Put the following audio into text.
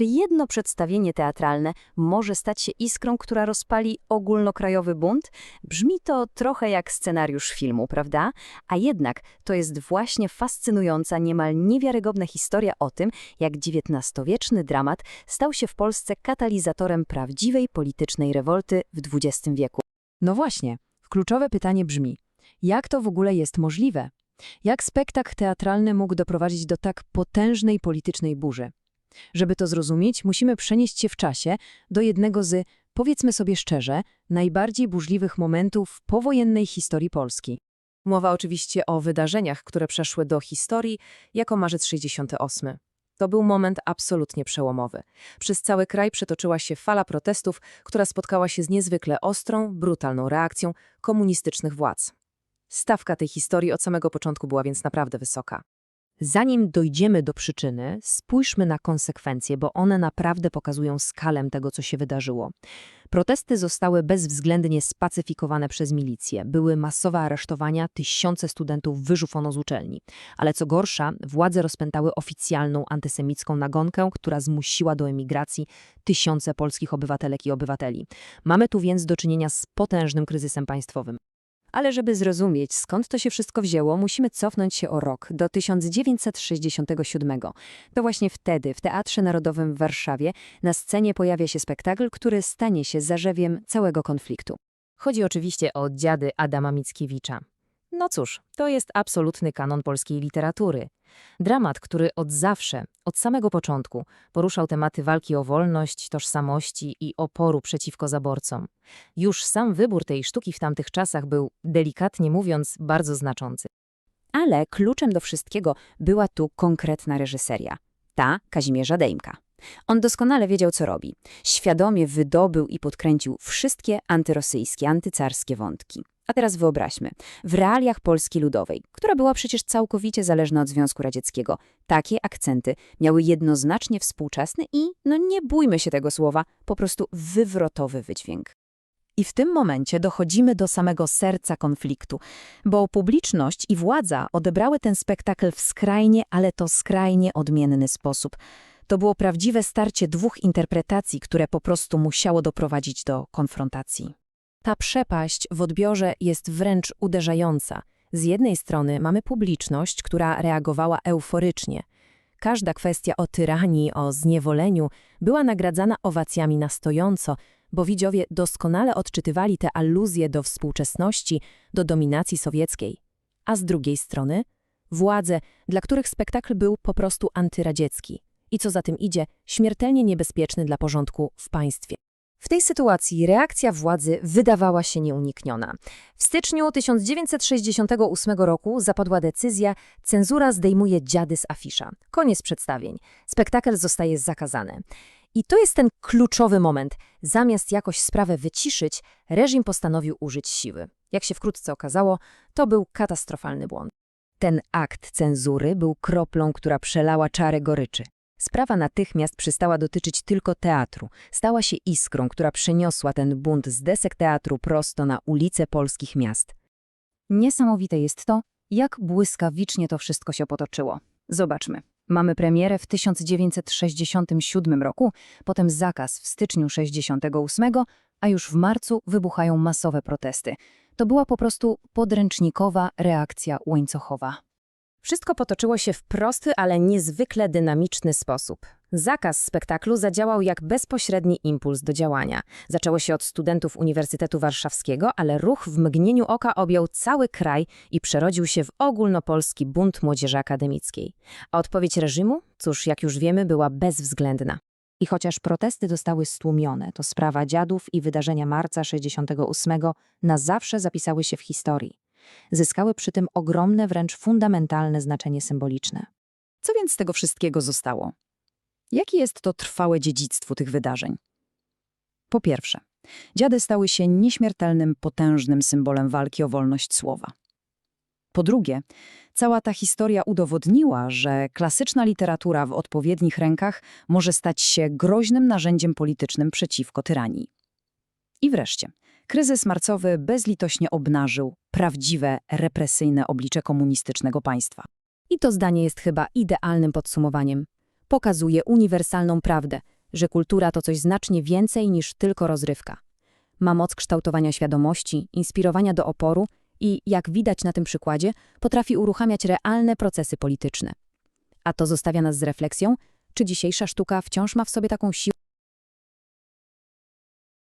Czy jedno przedstawienie teatralne może stać się iskrą, która rozpali ogólnokrajowy bunt? Brzmi to trochę jak scenariusz filmu, prawda? A jednak to jest właśnie fascynująca, niemal niewiarygodna historia o tym, jak XIX-wieczny dramat stał się w Polsce katalizatorem prawdziwej politycznej rewolty w XX wieku. No właśnie, kluczowe pytanie brzmi, jak to w ogóle jest możliwe? Jak spektakl teatralny mógł doprowadzić do tak potężnej politycznej burzy? Żeby to zrozumieć, musimy przenieść się w czasie do jednego z, powiedzmy sobie szczerze, najbardziej burzliwych momentów powojennej historii Polski. Mowa oczywiście o wydarzeniach, które przeszły do historii jako marzec 68. To był moment absolutnie przełomowy. Przez cały kraj przetoczyła się fala protestów, która spotkała się z niezwykle ostrą, brutalną reakcją komunistycznych władz. Stawka tej historii od samego początku była więc naprawdę wysoka. Zanim dojdziemy do przyczyny, spójrzmy na konsekwencje, bo one naprawdę pokazują skalę tego, co się wydarzyło. Protesty zostały bezwzględnie spacyfikowane przez milicję. Były masowe aresztowania, tysiące studentów wyrzucono z uczelni. Ale co gorsza, władze rozpętały oficjalną antysemicką nagonkę, która zmusiła do emigracji tysiące polskich obywatelek i obywateli. Mamy tu więc do czynienia z potężnym kryzysem państwowym. Ale żeby zrozumieć, skąd to się wszystko wzięło, musimy cofnąć się o rok, do 1967. To właśnie wtedy, w Teatrze Narodowym w Warszawie, na scenie pojawia się spektakl, który stanie się zarzewiem całego konfliktu. Chodzi oczywiście o Dziady Adama Mickiewicza. No cóż, to jest absolutny kanon polskiej literatury. Dramat, który od zawsze, od samego początku, poruszał tematy walki o wolność, tożsamości i oporu przeciwko zaborcom. Już sam wybór tej sztuki w tamtych czasach był, delikatnie mówiąc, bardzo znaczący. Ale kluczem do wszystkiego była tu konkretna reżyseria. Ta Kazimierza Dejmka. On doskonale wiedział, co robi. Świadomie wydobył i podkręcił wszystkie antyrosyjskie, antycarskie wątki. A teraz wyobraźmy, w realiach Polski Ludowej, która była przecież całkowicie zależna od Związku Radzieckiego, takie akcenty miały jednoznacznie współczesny i, no nie bójmy się tego słowa, po prostu wywrotowy wydźwięk. I w tym momencie dochodzimy do samego serca konfliktu, bo publiczność i władza odebrały ten spektakl w skrajnie, ale to skrajnie odmienny sposób. To było prawdziwe starcie dwóch interpretacji, które po prostu musiało doprowadzić do konfrontacji. Ta przepaść w odbiorze jest wręcz uderzająca. Z jednej strony mamy publiczność, która reagowała euforycznie. Każda kwestia o tyranii, o zniewoleniu była nagradzana owacjami na stojąco, bo widziowie doskonale odczytywali te aluzje do współczesności, do dominacji sowieckiej. A z drugiej strony władze, dla których spektakl był po prostu antyradziecki i co za tym idzie, śmiertelnie niebezpieczny dla porządku w państwie. W tej sytuacji reakcja władzy wydawała się nieunikniona. W styczniu 1968 roku zapadła decyzja, cenzura zdejmuje dziady z afisza. Koniec przedstawień. Spektakl zostaje zakazany. I to jest ten kluczowy moment. Zamiast jakoś sprawę wyciszyć, reżim postanowił użyć siły. Jak się wkrótce okazało, to był katastrofalny błąd. Ten akt cenzury był kroplą, która przelała czarę goryczy. Sprawa natychmiast przestała dotyczyć tylko teatru. Stała się iskrą, która przeniosła ten bunt z desek teatru prosto na ulice polskich miast. Niesamowite jest to, jak błyskawicznie to wszystko się potoczyło. Zobaczmy. Mamy premierę w 1967 roku, potem zakaz w styczniu 68, a już w marcu wybuchają masowe protesty. To była po prostu podręcznikowa reakcja łańcuchowa. Wszystko potoczyło się w prosty, ale niezwykle dynamiczny sposób. Zakaz spektaklu zadziałał jak bezpośredni impuls do działania. Zaczęło się od studentów Uniwersytetu Warszawskiego, ale ruch w mgnieniu oka objął cały kraj i przerodził się w ogólnopolski bunt młodzieży akademickiej. A odpowiedź reżimu? Cóż, jak już wiemy, była bezwzględna. I chociaż protesty zostały stłumione, to sprawa dziadów i wydarzenia marca 68 na zawsze zapisały się w historii. Zyskały przy tym ogromne, wręcz fundamentalne znaczenie symboliczne. Co więc z tego wszystkiego zostało? Jakie jest to trwałe dziedzictwo tych wydarzeń? Po pierwsze, dziady stały się nieśmiertelnym, potężnym symbolem walki o wolność słowa. Po drugie, cała ta historia udowodniła, że klasyczna literatura w odpowiednich rękach może stać się groźnym narzędziem politycznym przeciwko tyranii. I wreszcie, kryzys marcowy bezlitośnie obnażył prawdziwe, represyjne oblicze komunistycznego państwa. I to zdanie jest chyba idealnym podsumowaniem. pokazuje uniwersalną prawdę, że kultura to coś znacznie więcej niż tylko rozrywka. Ma moc kształtowania świadomości, inspirowania do oporu i, jak widać na tym przykładzie, potrafi uruchamiać realne procesy polityczne. A to zostawia nas z refleksją, czy dzisiejsza sztuka wciąż ma w sobie taką siłę,